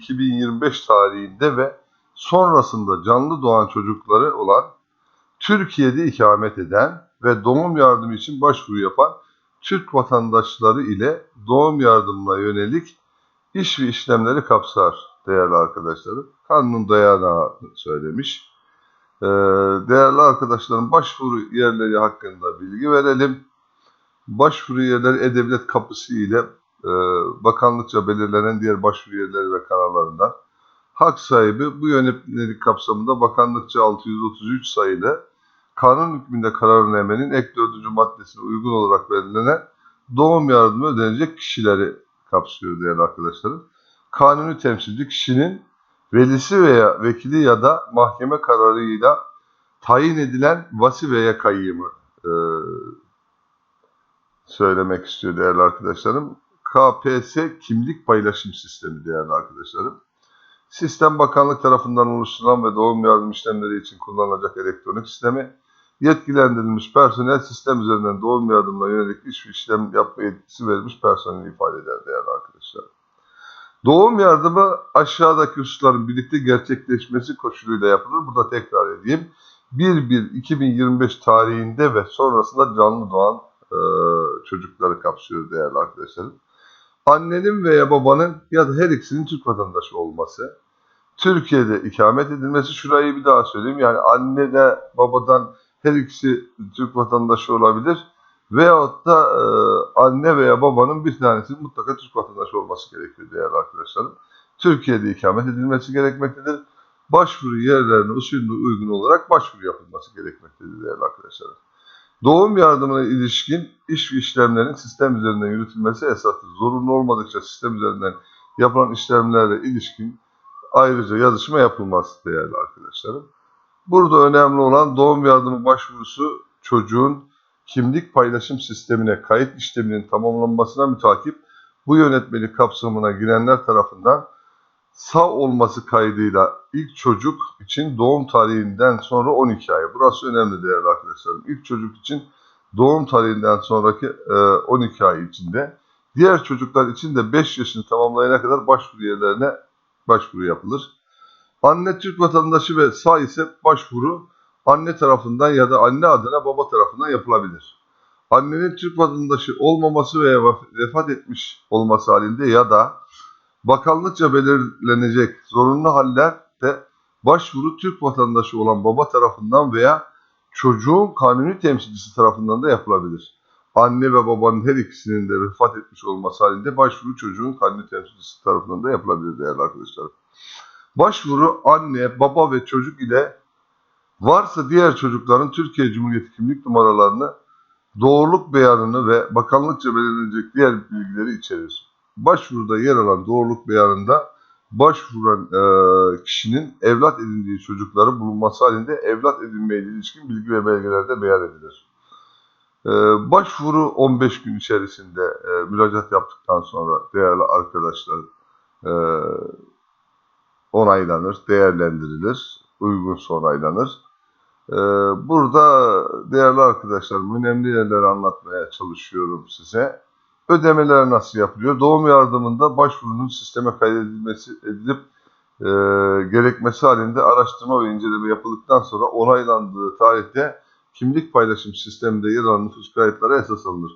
2025 tarihinde ve sonrasında canlı doğan çocukları olan Türkiye'de ikamet eden ve doğum yardımı için başvuru yapan Türk vatandaşları ile doğum yardımına yönelik iş ve işlemleri kapsar değerli arkadaşlarım. Kanun dayanağı söylemiş. Ee, değerli arkadaşlarım başvuru yerleri hakkında bilgi verelim. Başvuru yerleri E-Devlet kapısı ile bakanlıkça belirlenen diğer başvuru yerleri ve kanallarından hak sahibi bu yönetmelik kapsamında bakanlıkça 633 sayılı kanun hükmünde kararnamenin ek 4. maddesine uygun olarak belirlenen doğum yardımı ödenecek kişileri kapsıyor değerli arkadaşlarım. Kanuni temsilci kişinin velisi veya vekili ya da mahkeme kararıyla tayin edilen vasi veya kayyımı e, söylemek istiyor değerli arkadaşlarım. KPS kimlik paylaşım sistemi değerli arkadaşlarım. Sistem bakanlık tarafından oluşturulan ve doğum yardım işlemleri için kullanılacak elektronik sistemi yetkilendirilmiş personel sistem üzerinden doğum yardımına yönelik iş işlem yapma yetkisi verilmiş personel ifade eder değerli arkadaşlar. Doğum yardımı aşağıdaki hususların birlikte gerçekleşmesi koşuluyla yapılır. Burada tekrar edeyim. 1-1-2025 tarihinde ve sonrasında canlı doğan e, çocukları kapsıyor değerli arkadaşlarım. Annenin veya babanın ya da her ikisinin Türk vatandaşı olması, Türkiye'de ikamet edilmesi, şurayı bir daha söyleyeyim. Yani anne de babadan her ikisi Türk vatandaşı olabilir. Veyahut da e, anne veya babanın bir tanesinin mutlaka Türk vatandaşı olması gerekiyor değerli arkadaşlarım. Türkiye'de ikamet edilmesi gerekmektedir. Başvuru yerlerine usulüne uygun olarak başvuru yapılması gerekmektedir değerli arkadaşlarım. Doğum yardımına ilişkin iş ve işlemlerin sistem üzerinden yürütülmesi esastır. Zorunlu olmadıkça sistem üzerinden yapılan işlemlerle ilişkin ayrıca yazışma yapılmaz değerli arkadaşlarım. Burada önemli olan doğum yardımı başvurusu çocuğun kimlik paylaşım sistemine kayıt işleminin tamamlanmasına mütakip bu yönetmelik kapsamına girenler tarafından sağ olması kaydıyla ilk çocuk için doğum tarihinden sonra 12 ay. Burası önemli değerli arkadaşlarım. İlk çocuk için doğum tarihinden sonraki e, 12 ay içinde. Diğer çocuklar için de 5 yaşını tamamlayana kadar başvuru yerlerine başvuru yapılır. Anne Türk vatandaşı ve sağ ise başvuru anne tarafından ya da anne adına baba tarafından yapılabilir. Annenin Türk vatandaşı olmaması veya vefat etmiş olması halinde ya da bakanlıkça belirlenecek zorunlu hallerde başvuru Türk vatandaşı olan baba tarafından veya çocuğun kanuni temsilcisi tarafından da yapılabilir. Anne ve babanın her ikisinin de vefat etmiş olması halinde başvuru çocuğun kanuni temsilcisi tarafından da yapılabilir değerli arkadaşlar. Başvuru anne, baba ve çocuk ile varsa diğer çocukların Türkiye Cumhuriyeti kimlik numaralarını, doğruluk beyanını ve bakanlıkça belirlenecek diğer bilgileri içerir. Başvuruda yer alan doğruluk beyanında başvuran e, kişinin evlat edindiği çocukları bulunması halinde evlat edinmeye ilişkin bilgi ve belgelerde beyan edilir. E, başvuru 15 gün içerisinde e, müracaat yaptıktan sonra değerli arkadaşlar e, onaylanır, değerlendirilir, uygunsa onaylanır. Ee, burada değerli arkadaşlarım önemli yerleri anlatmaya çalışıyorum size. Ödemeler nasıl yapılıyor? Doğum yardımında başvurunun sisteme kaydedilmesi edilip e, gerekmesi halinde araştırma ve inceleme yapıldıktan sonra onaylandığı tarihte kimlik paylaşım sisteminde yer alan nüfus kayıtları esas alınır.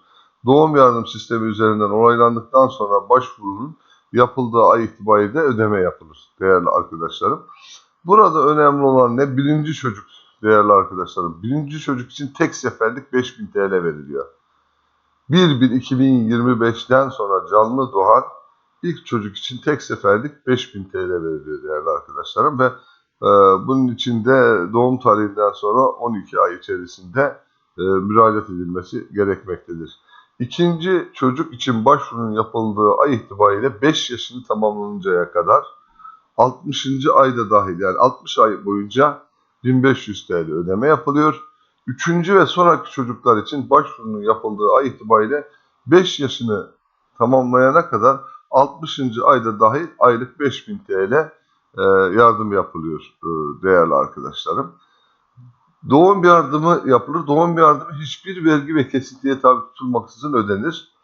Doğum yardım sistemi üzerinden onaylandıktan sonra başvurunun yapıldığı ay itibariyle ödeme yapılır değerli arkadaşlarım. Burada önemli olan ne? Birinci çocuk değerli arkadaşlarım. Birinci çocuk için tek seferlik 5000 TL veriliyor. 1-1-2025'ten sonra canlı doğan ilk çocuk için tek seferlik 5000 TL veriliyor değerli arkadaşlarım ve e, bunun için de doğum tarihinden sonra 12 ay içerisinde e, müracaat edilmesi gerekmektedir. İkinci çocuk için başvurunun yapıldığı ay itibariyle 5 yaşını tamamlanıncaya kadar 60. ayda dahil yani 60 ay boyunca 1500 TL ödeme yapılıyor. Üçüncü ve sonraki çocuklar için başvurunun yapıldığı ay itibariyle 5 yaşını tamamlayana kadar 60. ayda dahil aylık 5000 TL e, yardım yapılıyor e, değerli arkadaşlarım. Doğum yardımı yapılır. Doğum yardımı hiçbir vergi ve kesintiye tabi tutulmaksızın ödenir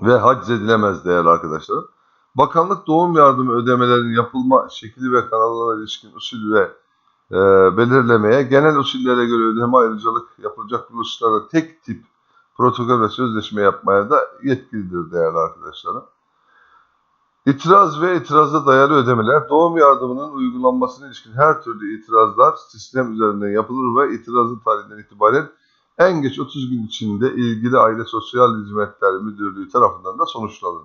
ve haciz edilemez değerli arkadaşlarım. Bakanlık doğum yardımı ödemelerinin yapılma şekli ve kanallara ilişkin usul ve e, belirlemeye, genel usullere göre ödeme ayrıcalık yapılacak kuruluşlara tek tip protokol ve sözleşme yapmaya da yetkilidir değerli arkadaşlarım. İtiraz ve itiraza dayalı ödemeler, doğum yardımının uygulanmasına ilişkin her türlü itirazlar sistem üzerinden yapılır ve itirazın tarihinden itibaren en geç 30 gün içinde ilgili Aile Sosyal Hizmetler Müdürlüğü tarafından da sonuçlanır.